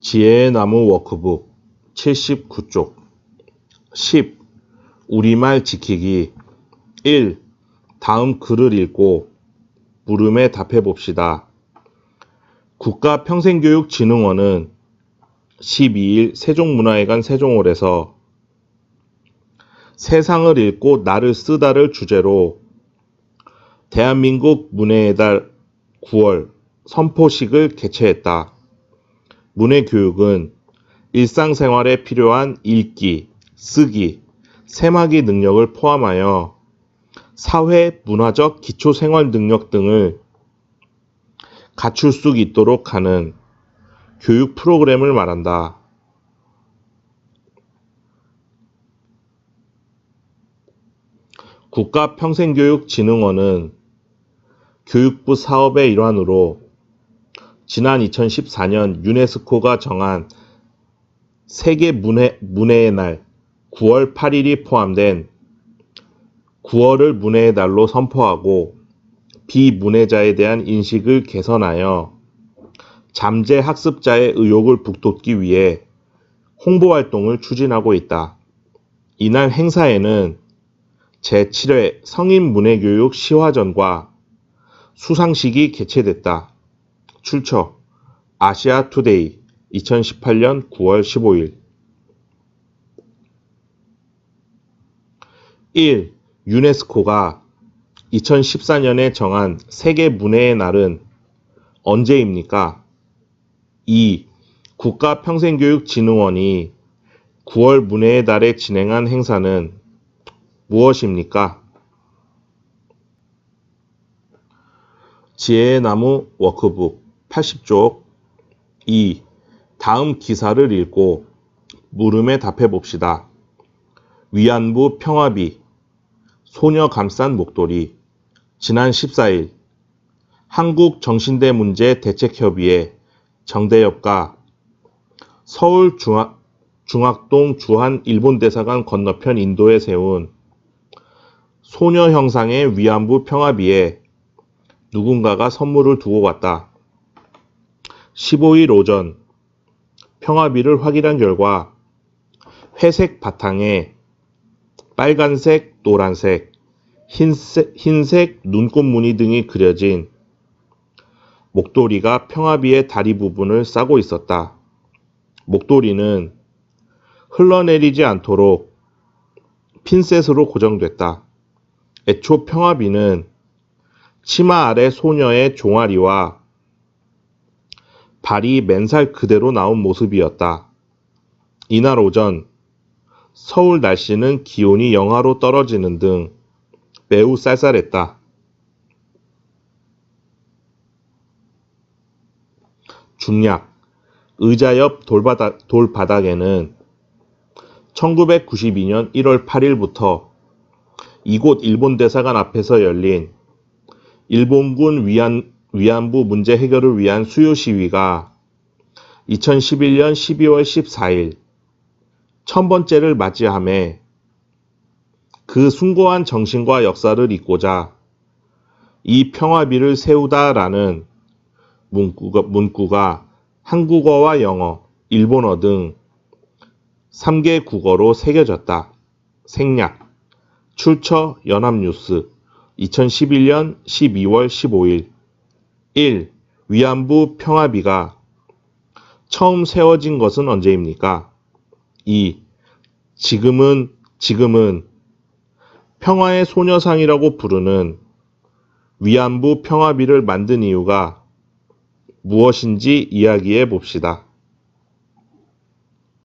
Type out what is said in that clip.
지혜의 나무 워크북 79쪽 10. 우리말 지키기 1. 다음 글을 읽고 물음에 답해 봅시다. 국가평생교육진흥원은 12일 세종문화회관 세종홀에서 세상을 읽고 나를 쓰다를 주제로 대한민국 문해의 달 9월 선포식을 개최했다. 문해 교육은 일상생활에 필요한 읽기, 쓰기, 세마기 능력을 포함하여 사회, 문화적 기초 생활 능력 등을 갖출 수 있도록 하는 교육 프로그램을 말한다. 국가평생교육진흥원은 교육부 사업의 일환으로 지난 2014년 유네스코가 정한 세계 문해, 문해의 날 9월 8일이 포함된 9월을 문해의 달로 선포하고 비문해자에 대한 인식을 개선하여 잠재 학습자의 의욕을 북돋기 위해 홍보 활동을 추진하고 있다. 이날 행사에는 제7회 성인 문해교육 시화전과 수상식이 개최됐다. 출처 아시아 투데이 2018년 9월 15일 1. 유네스코가 2014년에 정한 세계 문해의 날은 언제입니까? 2. 국가평생교육진흥원이 9월 문해의 달에 진행한 행사는 무엇입니까? 지혜의 나무 워크북 80쪽 2. 다음 기사를 읽고 물음에 답해 봅시다. 위안부 평화비 소녀 감싼 목도리 지난 14일 한국 정신대 문제 대책협의회 정대협과 서울 중학, 중학동 주한 일본 대사관 건너편 인도에 세운 소녀 형상의 위안부 평화비에 누군가가 선물을 두고 갔다. 15일 오전 평화비를 확인한 결과 회색 바탕에 빨간색, 노란색, 흰색, 흰색 눈꽃 무늬 등이 그려진 목도리가 평화비의 다리 부분을 싸고 있었다. 목도리는 흘러내리지 않도록 핀셋으로 고정됐다. 애초 평화비는 치마 아래 소녀의 종아리와 발이 맨살 그대로 나온 모습이었다. 이날 오전 서울 날씨는 기온이 영하로 떨어지는 등 매우 쌀쌀했다. 중략 의자 옆 돌바닥, 돌바닥에는 1992년 1월 8일부터 이곳 일본 대사관 앞에서 열린 일본군 위안, 위안부 문제 해결을 위한 수요 시위가 2011년 12월 14일 천 번째를 맞이함에 그 숭고한 정신과 역사를 잇고자 이 평화비를 세우다라는 문구가, 문구가 한국어와 영어, 일본어 등 3개 국어로 새겨졌다. 생략. 출처 연합뉴스. 2011년 12월 15일 1. 위안부 평화비가 처음 세워진 것은 언제입니까? 2. 지금은 지금은 평화의 소녀상이라고 부르는 위안부 평화비를 만든 이유가 무엇인지 이야기해 봅시다.